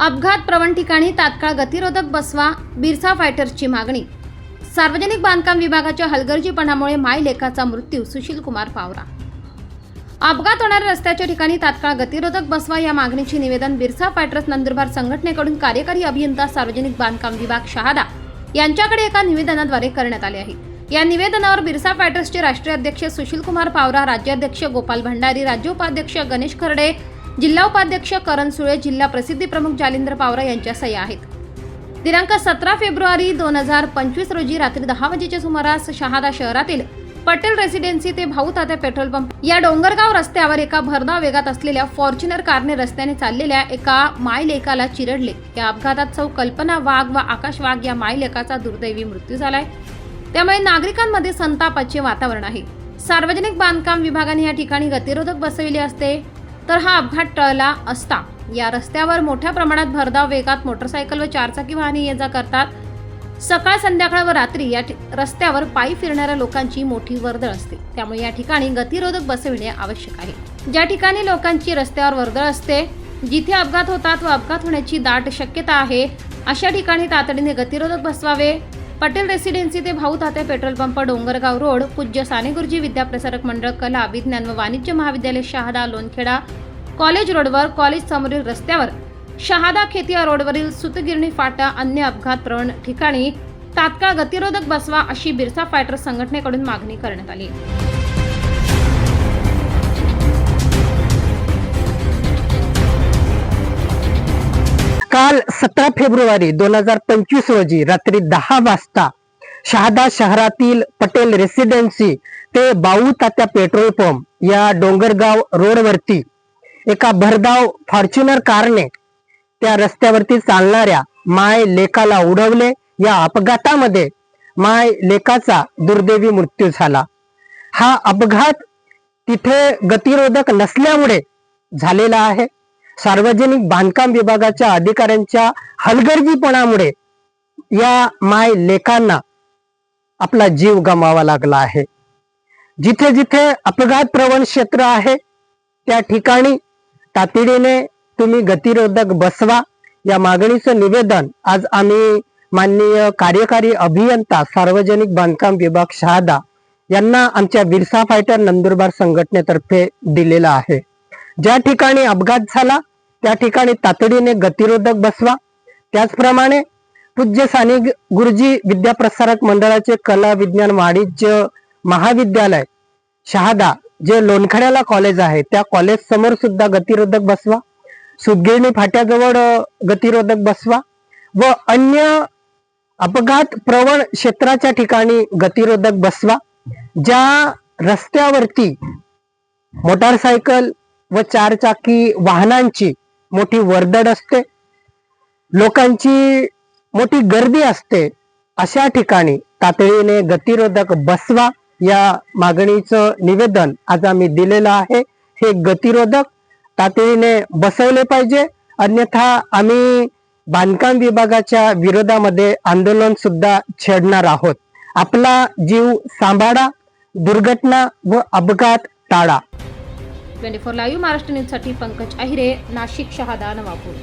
अपघात प्रवण ठिकाणी तात्काळ गतिरोधक बसवा बिरसा फायटर्सची मागणी. सार्वजनिक बांधकाम विभागाच्या हलगर्जीपणामुळे मायलेखाचा मृत्यू सुशील कुमार पावरा. अपघात होणाऱ्या रस्त्याच्या ठिकाणी तात्काळ गतिरोधक बसवा या मागणीचे निवेदन बिरसा फायटर्स नंदुरबार संघटनेकडून कार्यकारी अभियंता सार्वजनिक बांधकाम विभाग शहादा यांच्याकडे एका निवेदनाद्वारे करण्यात आले आहे. या निवेदनावर बिरसा फायटर्सचे राष्ट्रीय अध्यक्ष सुशील कुमार पावरा राज्याध्यक्ष गोपाल भंडारी राज्य उपाध्यक्ष गणेश खर्डे जिल्हा उपाध्यक्ष करण सुळे जिल्हा प्रसिद्धी प्रमुख जालिंद्र पावरा यांच्या सह्या आहेत. दिनांक सतरा फेब्रुवारी दोन हजार पंचवीस रोजी रात्री दहा वाजेच्या सुमारास शहादा शहरातील पटेल रेसिडेन्सी ते भाऊ तात्या पेट्रोल पंप या डोंगरगाव रस्त्यावर एका भरधाव वेगात असलेल्या फॉर्च्युनर कारने रस्त्याने चाललेल्या एका मायलेकाला चिरडले. या अपघातात सौ कल्पना वाघ व आकाश वाघ या मायलेकाचा दुर्दैवी मृत्यू झालाय. त्यामुळे नागरिकांमध्ये संतापाचे वातावरण आहे. सार्वजनिक बांधकाम विभागाने या ठिकाणी गतिरोधक बसविले असते. तर हा अपघात टळला असता. या रस्त्यावर मोठ्या प्रमाणात भरधाव वेगात मोटरसायकल व चारचाकी वाहने ये जा करतात. सकाळ संध्याकाळ व रात्री या ठि- रस्त्यावर पायी फिरणाऱ्या लोकांची मोठी वर्दळ असते. त्यामुळे या ठिकाणी गतिरोधक बसविणे आवश्यक आहे. ज्या ठिकाणी लोकांची रस्त्यावर वर्दळ असते जिथे अपघात होतात व अपघात होण्याची दाट शक्यता आहे अशा ठिकाणी तातडीने गतिरोधक बसवावे. पटेल रेसिडेन्सी ते Bhau Tatya petrol pump Dongargaon road पूज्य साने गुरुजी विद्याप्रसारक मंडळ कला विज्ञान व वाणिज्य महाविद्यालय शहादा लोणखेडा कॉलेज रोडवर कॉलेज समोरील रस्त्यावर. शहादा खेतिया रोडवरील सुतगिरणी फाटा अन्य अपघात प्रवण ठिकाणी तात्काळ गतिरोधक बसवा अशी बिरसा फायटर संघटनेकडून मागणी करण्यात आली. काल सतरा फेब्रुवारी दोन हजार पंचवीस रोजी रात्री दहा वाजता शहादा शहरातील पटेल रेसिडेन्सी ते बाऊ तात्या पेट्रोल पंप या डोंगरगाव रोडवरती एका भरधाव फॉर्च्युनर कारने त्या रस्त्यावरती चालणाऱ्या माय लेकाला उडवले. या अपघातामध्ये माय लेकाचा दुर्दैवी मृत्यू झाला. हा अपघात तिथे गतिरोधक नसल्यामुळे झालेला आहे. सार्वजनिक बांधकाम विभागाच्या अधिकाऱ्यांच्या हलगर्जीपणामुळे या माय लेखांना आपला जीव गमावा लागला आहे. जिथे जिथे अपघात प्रवण क्षेत्र आहे त्या ठिकाणी तातडीने तुम्ही गतिरोधक बसवा. या मागणीचं निवेदन आज आम्ही माननीय कार्यकारी अभियंता सार्वजनिक बांधकाम विभाग शहादा यांना आमच्या बिरसा फायटर नंदुरबार संघटनेतर्फे दिलेला आहे. ज्या ठिकाणी अपघात झाला त्या ठिकाणी तातडीने गतिरोधक बसवा. त्याचप्रमाणे पूज्य साने गुरुजी विद्याप्रसारक मंडळाचे कला विज्ञान वाणिज्य महाविद्यालय शहादा जे लोणखड्याला कॉलेज आहे त्या कॉलेज समोर सुद्धा गतिरोधक बसवा. सुदगिरणी फाट्याजवळ गतिरोधक बसवा व अन्य अपघात प्रवण क्षेत्राच्या ठिकाणी गतिरोधक बसवा ज्या रस्त्यावरती मोटारसायकल व चारचाकी वाहनांची मोठी वर्दळ असते. लोकांची मोठी गर्दी असते. अशा ठिकाणी तातडीने गतिरोधक बसवा या मागणीचं निवेदन आज आम्ही दिलेलं आहे. हे गतिरोधक तातडीने बसवले पाहिजे. अन्यथा आम्ही बांधकाम विभागाच्या विरोधामध्ये आंदोलन सुद्धा छेडणार आहोत. आपला जीव सांभाळा दुर्घटना व अपघात टाळा. ट्वेंटी फोर लाईव्ह महाराष्ट्र न्यूजसाठी पंकज अहिरे नाशिक शहादा नवापूर.